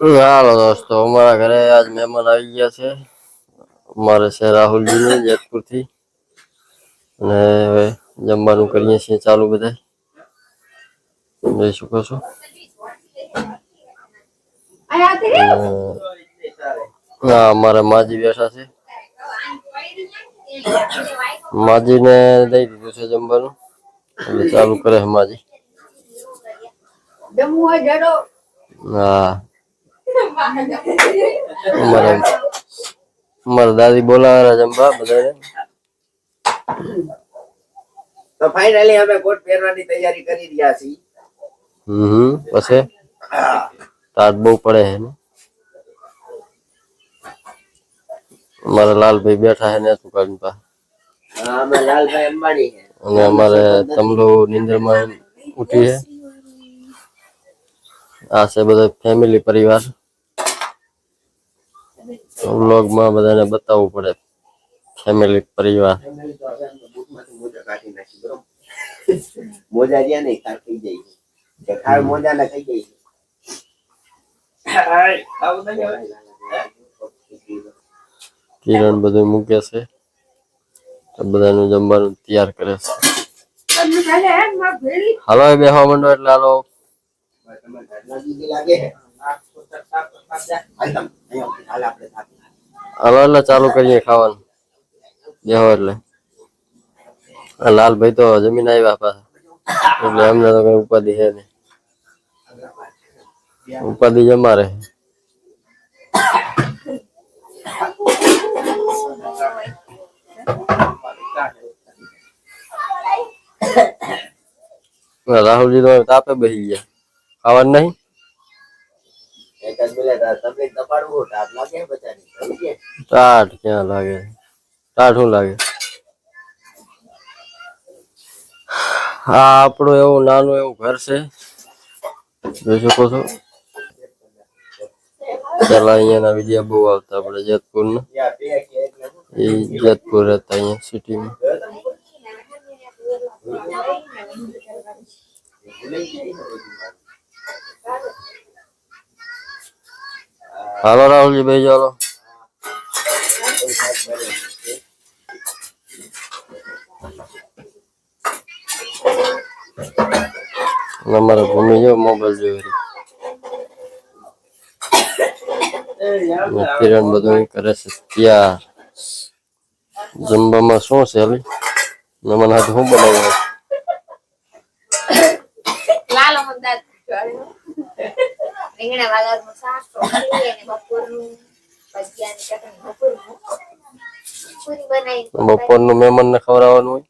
હાલો દોસ્તો અમારા ઘરે આજ મહેમાન આવી ગયા છે. અમારે છે રાહુલજી જેતપુરથી અને હવે જમવાનું કરીએ છીએ ચાલુ બધા જોઈ શકો છો? હા અમારે માજી બેઠા છે. માજીને દઈ દીધું છે જમવાનું. એટલે ચાલુ કરે માજી. હા. અમારે અમારા દાદી બોલાવે જમવા બધાને તો ફાઇનલી અમે કોટ પહેરવાની તૈયારી કરી રહ્યા છીએ હમ પછી તાટ બહુ પડે છે ને અમારા લાલભાઈ બેઠા છે ને દુકાન પાસે હા, અમે લાલભાઈ અંબાણી છે અને અમારે તમલો નિંદ્રમાં ઉઠી છે આ છે બધા ફેમિલી પરિવાર વ્લોગમાં બધાને બતાવવું પડે. ફેમિલી પરિવાર. મોજા નહીં ખાર થઈ જાય ખાર મોજા ના થઈ જાય. કિરણ બધું મૂકે છે. તો બધાનું જમવાનું તૈયાર કરે છે. હાલો એ બેહવા માંડો એટલે હાલો. લાગે છે. હાલ તમ, અહીંયા, હાલ આપણે થાકી. હાલો એટલે ચાલુ કરીએ ખાવાનું. બેહો એટલે. લાલભાઈ તો જમીન આવ્યા પાછા. એટલે એમને તો કઈ ઉપાધિ છે નહીં. ઉપાધિ જમા રહે. રાહુલજી તો તાપે બેસી ગયા. ખાવાનું નહીં? એક જ મિનિટ, આ દબાડવું, ટાઢ લાગે બચારી. સમજી ક્યાં લાગે? ટાઢ શું લાગે? હા આપણું એવું નાનું એવું ઘર છે. જોઈ શકો છો. પેલા અહીંયાના વીડિયો બહુ આવતા આપણે જેતપુર યા, બે કે એટલે શું? એ જેતપુર હતા અહીંયા સિટીમાં. હાલો રાહુલજી, ભાઈ ચાલો અમારે ભૂમિ જો મોબાઈલ જોઈ કિરણ બધું કરે છે. ત્યાં જમવામાં શું છે હાલી? મને હાથે શું બનાવ્યું લાલો મતદાર રીંગણા વાગરનું શાક રોટલી અને બપોરનું ભજીયાની ચટણી બપોરનું બપોરનું મહેમાન ને ખવડાવવાનું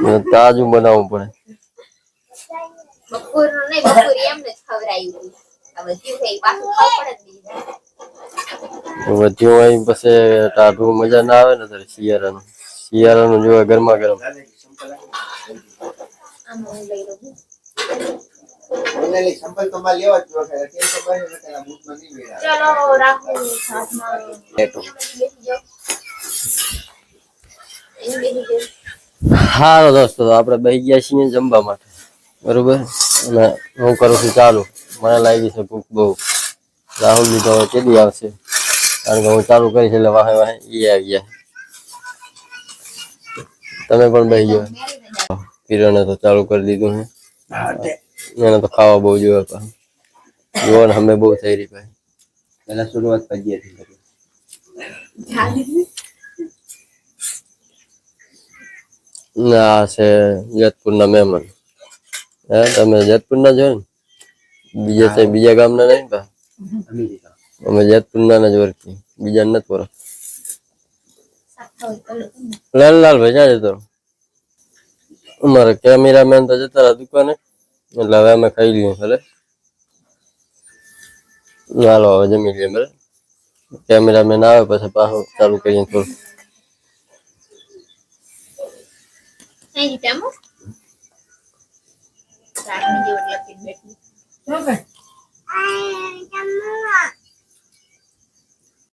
હોય તાજું બનાવવું પડે બપોરનું નહીં બપોર એમને જ ખવડાવ્યું આ બધું થઈ પાછું ખાવ પડે જ વધ્યું હોય પછી ટાઢું મજા ના આવે ને ત્યારે શિયાળાનું શિયાળાનું જોવે ગરમા ગરમ હું લઈ સંપલ તો મારે લેવા જ જોશે. બૂટમાં નહીં મેળ ચલો રાખું જાઓ હાલો દોસ્તો આપણે બેસી ગયા છીએ જમવા માટે. બરોબર? અને હું કરું છું ચાલુ. મને લાગી છે ભૂખ બહુ. રાહુલજી લીધો હવે કેદી આવશે? કારણ કે હું ચાલુ કરીશ એટલે વાહે વાહે એ આવી ગયા. તમે પણ બેસી ગયો કિરણે તો ચાલુ કરી દીધું છે એને તો ખાવા બહુ જોયો પાછું જોવા ને અમે બહુ થઈ રહી ભાઈ. પહેલા શરૂઆત ભજીયાથી કરી. ના છે જેતપુરના મહેમાન. હે તમે જેતપુરના છો ને? બીજા સાહેબ બીજા ગામના નહીં પા. અમે જેતપુરના જ ઓળખી બીજા નથી લો. લાલ લાલ ભાઈ ક્યાં જતો અમારે કેમેરામેન તો જતા દુકાને. એટલે હવે અમે ખાઈ લઈએ ભલે. હાલો હવે જમી લઈએ ભલે. કેમેરામેન આવે પછી પાછું ચાલુ કરીએ થોડું. અહીં